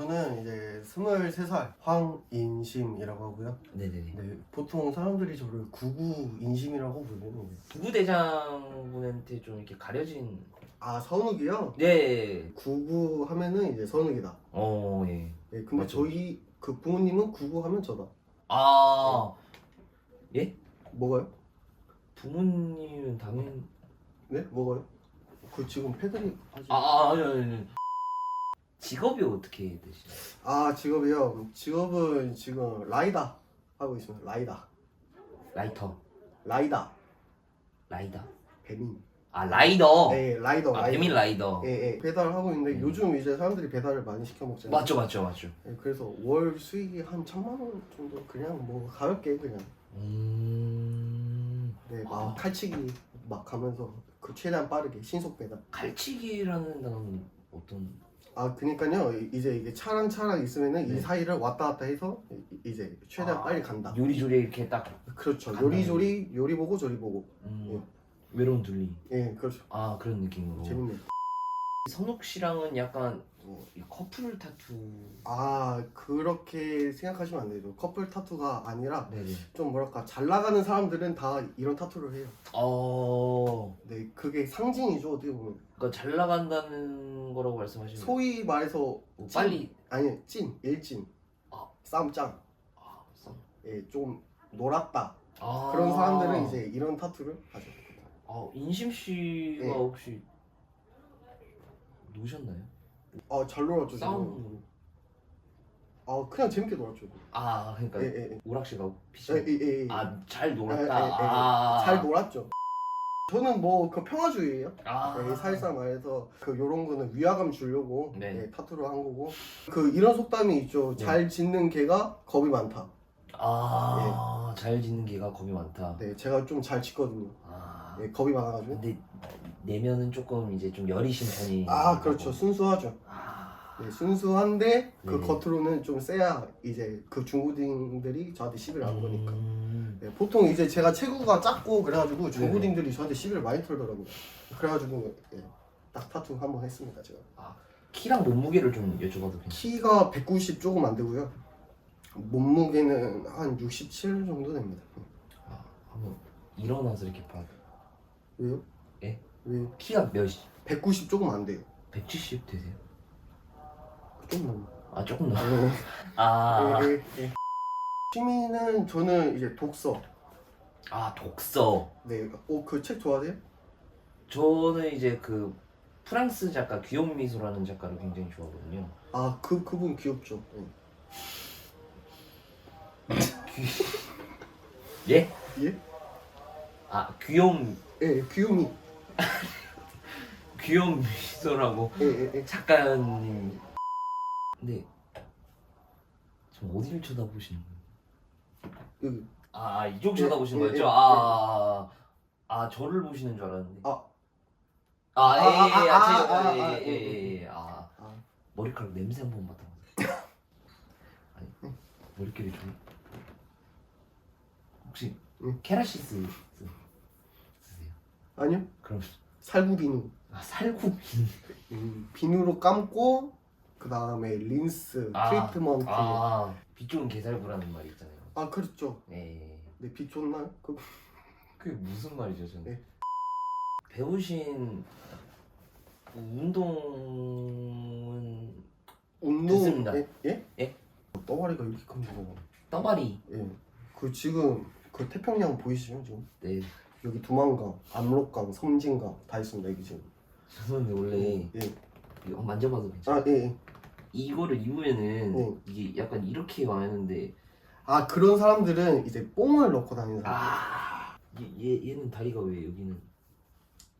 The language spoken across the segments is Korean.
저는 이제 23살 황인심이라고 하고요. 네네네. 네, 보통 사람들이 저를 구구인심이라고 부르는데 부부대장분한테 좀 이렇게 가려진. 아 선욱이요? 네. 구구 하면은 이제 선욱이다. 어 예. 네, 근데 맞죠. 저희 그 부모님은 구구 하면 저다. 아 예? 뭐가요? 부모님은 당연. 네? 뭐가요? 그 지금 패드립 하지. 아, 아 아니 아니 아니. 직업이 어떻게 되시나요? 아 직업이요. 직업은 지금 라이다 하고 있습니다. 라이다. 라이터. 라이다. 라이다. 배민. 아 라이더. 네, 라이더. 아 라이더. 배민 라이더. 예, 예. 배달을 하고 있는데 음. 요즘 이제 사람들이 배달을 많이 시켜 먹잖아요. 맞죠 맞죠 맞죠. 예, 그래서 월 수익이 한 천만 원 정도 그냥 뭐 가볍게 그냥 음. 네, 막 아. 칼치기 막 가면서 그 최대한 빠르게 신속 배달. 갈치기라는 단어는 어떤? 아 그니까요 이- 이제 이게 차랑 차랑 있으면은 네. 이 사이를 왔다 갔다 해서 이- 이제 최대한 아, 빨리 간다. 요리조리 이렇게 딱. 그렇죠. 요리조리 요리 보고 저리 보고. 음. 외로운 둘리. 예, 그렇죠. 아 그런 느낌으로. 재밌네. 선욱 씨랑은 약간 뭐 이 커플 타투. 아 그렇게 생각하시면 안 되죠. 커플 타투가 아니라 네네. 좀 뭐랄까 잘 나가는 사람들은 다 이런 타투를 해요. 어. 네, 그게 상징이죠 어떻게 보면. 그러니까 잘 나간다는 거라고 말씀하시는. 소위 말해서 뭐 찐, 빨리. 아니 찐 일진 아. 쌈짱 아, 썸. 예, 좀 놀았다 아. 그런 사람들은 이제 이런 타투를 하죠 아 인심 씨가 네. 혹시 노셨나요? 아 잘 놀았죠 지금 싸움으로. 아 그냥 재밌게 놀았죠 아 그러니까 예예예 오락실가. 예, 예, 예. 아잘 예, 놀았다. 예, 예. 아. 잘 놀았죠 저는 뭐 그 평화주의예요 아. 예, 사실상 말해서 그 요런 거는 위화감 주려고 네. 예, 타투를 한 거고 그 이런 속담이 있죠 네. 잘 짓는 개가 겁이 많다 아. 잘 짓는 개가 겁이 많다. 네 제가 좀잘 짓거든요 아. 예, 겁이 많아가지고 근데 내면은 조금 이제 좀 여리신 편이. 아 그렇죠 순수하죠 아. 네, 순수한데 그 네. 겉으로는 좀 세야 이제 그 중고딩들이 저한테 시비를 안 거니까 음. 네, 보통 이제 제가 체구가 작고 그래가지고 중고딩들이 저한테 시비를 많이 털더라고요 그래가지고 예, 딱 타투 한 번 했습니다 제가 키랑 몸무게를 좀 여쭤봐도 괜찮아요? 키가 190 조금 안 되고요 몸무게는 한 67 정도 됩니다 아, 한번 일어나서 이렇게 봐. 왜요? 예? 왜요? 키가 몇? 190 조금 안 돼요 170 되세요? 좀 넘어 아 조금 나. 네. 아. 예, 예, 예. 취미는 저는 이제 독서 아 독서. 네, 어, 그 책 좋아하세요? 저는 이제 그 프랑스 작가 귀염 미소라는 작가를 굉장히 좋아하거든요. 아, 그 그분 귀엽죠. 예. 예? 예? 아 귀염 예, 귀요미. 귀염 미소라고 예, 예, 예. 작가님. 근데 지금 어디를 쳐다보시는 거예요? 여기. 아 이쪽 예, 쳐다보시는 예, 거였죠? 예, 아, 아, 아, 아, 저를 보시는 줄 알았는데. 아. 아, 예, 예, 예, 아, 아, 아, 아, 제- 아, 예, 아, 예, 예, 예, 아, 아, 머리카락 냄새 한번 맡아보세요. 아니, 머리끼리 좀. 혹시 응. 케라시스 쓰- 쓰세요? 아니요. 그럼 살구 비누. 아, 살구 음, 비누로 감고 그 다음에 린스, 아, 트리트먼트. 아, 아, 빛 좋은 게살구라는 말이 있잖아요. 그렇죠. 네. 네, 빛 좋나요? 그 그게 무슨 말이죠, 저는? 네. 배우신 운동은 운동. 됐습니다. 예? 예? 예? 떠가리가 이렇게 큰 거 떠바리. 예. 그 지금 그 태평양 보이시죠 지금? 네. 여기 두만강, 압록강, 섬진강 다 있습니다 여기 지금. 저는 원래 예. 이거 만져봐도 괜찮아요? 아 예. 예. 이거를 입으면은 네. 이게 약간 이렇게 와야하는데 아 그런 사람들은 이제 뽕을 넣고 다니는 사람. 아 얘, 얘 얘는 다리가 왜 여기는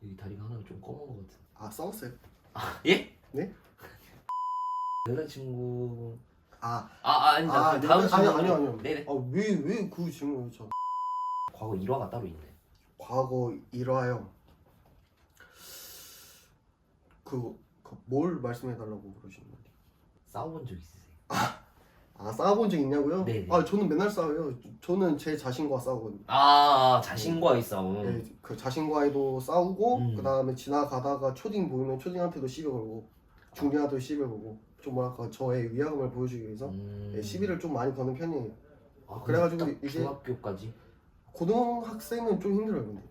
여기 다리가 하나 좀 검은 것 같은. 아 싸웠어요? 아 예? 네? 여자친구 아, 아, 아 아니다 아, 그 다음 네, 질문 아니요, 아니요, 아니요. 네네 아 왜 왜 그 질문을 저 과거 일화가 따로 있네 과거 일화요. 그 뭘 말씀해 달라고 그러시는 거예요? 싸워본 적 있으세요? 아 싸워본 적 있냐고요? 네네. 아 저는 맨날 싸워요. 저는 제 자신과 싸우거든요. 아 자신과의 싸움 네, 그 자신과도 싸우고 음. 그 다음에 지나가다가 초딩 보이면 초딩한테도 씹어 걸고 중딩한테도 씹어 걸고 좀 뭐랄까 저의 위화감을 보여주기 위해서 음. 예, 시비를 좀 많이 거는 편이에요. 아, 그래가지고 딱 이제- 중학교까지. 고등학생은 좀 힘들어요 근데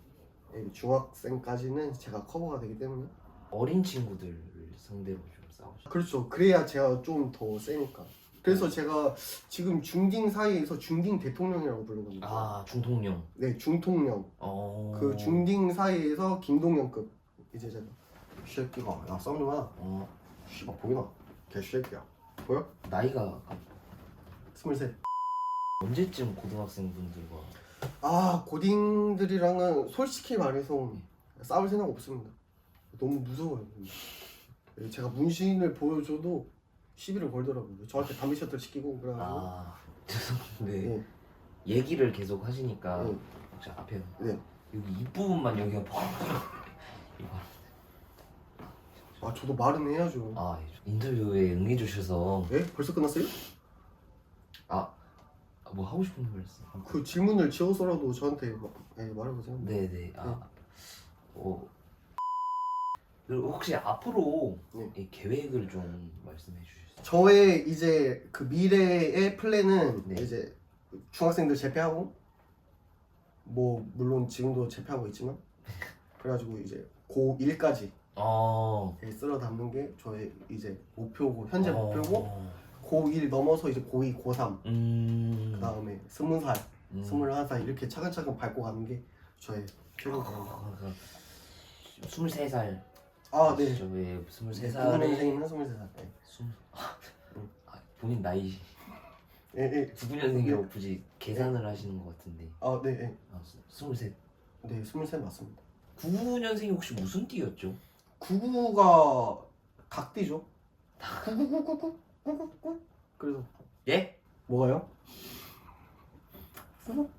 예, 중학생까지는 제가 커버가 되기 때문에 어린 친구들을 상대로 좀 싸우죠. 그렇죠. 그래야 제가 좀 더 세니까. 그래서 제가 지금 중딩 사이에서 중딩 대통령이라고 부르거든요. 아 중통령. 네, 중통령. 어. 그 중딩 사이에서 김동영급. 이제 제가 이 새끼가 야 마. 어 씨발 보이나? 개 새끼야. 보여? 나이가 스물셋. 언제쯤 고등학생 분들과 아 고딩들이랑은 솔직히 말해서 싸울 생각 없습니다. 너무 무서워요. 예, 제가 문신을 보여줘도 시비를 걸더라고요. 저한테 담배 셔틀 시키고 그래가지고. 아 죄송한데 예, 얘기를 계속 하시니까 예, 혹시 앞에 네. 여기 이 부분만 여기가 뭐 이거 아 저도 말은 해야죠. 아 인터뷰에 응해주셔서 예? 벌써 끝났어요? 뭐 하고 싶은 말 있어? 그 질문을 지어서라도 저한테 마, 예, 말해보세요. 네네 아 어. 그리고 혹시 앞으로 네. 이 계획을 좀 말씀해 주실 수? 저의 이제 그 미래의 플랜은 네. 이제 중학생들 재패하고 뭐 물론 지금도 재패하고 있지만 그래가지고 이제 고1까지 어. 쓸어 담는 게 저의 이제 목표고 현재 어. 목표고 고1 넘어서 이제 고2, 고3 음. 그 다음에 스무 살, 음. 스물 한 살 이렇게 차근차근 밟고 가는 게 저의 최고 바람입니다. 아, 그 23살 아 네. 저왜 23살에 9년생이면 23살 때. 스무 아, 본인 나이 예 예. 99년생이라고 예. 굳이 계산을 하시는 것 같은데 아 네. 예. 아, 23 네, 23 맞습니다. 99년생이 혹시 무슨 띠였죠? 99가 각띠죠. 99999. 그래서 예? 뭐가요? 99?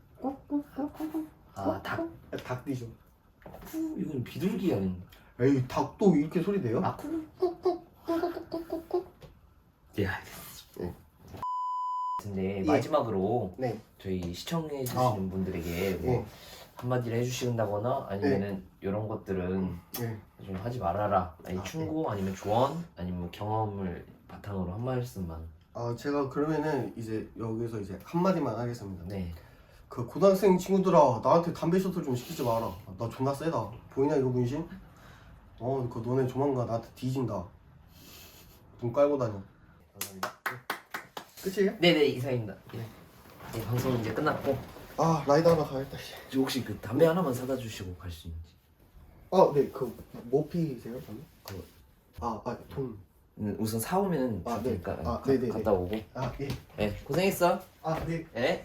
아, 닭 닭띠죠. 구? 이건 비둘기 아닌가? 에이, 닭도 이렇게 소리 내요? 아 쿠? 예 알겠습니다 네. 근데 예. 마지막으로 네. 네. 저희 시청해 주시는 아. 분들에게 뭐 예. 한마디를 해주신다거나 아니면은 이런 것들은 네. 좀 하지 말아라 아니 아, 충고 아니면 조언 아니면 경험을 바탕으로 한 말씀만 아, 제가 그러면은 이제 여기서 이제 한마디만 하겠습니다. 네 그 고등학생 친구들아, 나한테 담배 셔틀 좀 시키지 마라. 나 존나 세다. 보이냐 이거 문신? 어, 그 너네 조만간 나한테 뒤진다. 눈 깔고 다녀. 감사합니다. 끝이에요? 네네 이상입니다 네. 네, 방송 이제 끝났고 아, 라이드 하나 가야겠다. 씨. 저 혹시 그 담배 하나만 사다 주시고 갈 수 있는지 아, 네, 그 모피세요, 저는? 그- 아, 아, 돈. 음, 우선 사오면 아, 줄 네. 테니까 아, 가- 네네네. 갔다 오고 아, 예. 네 고생했어 아, 네. 네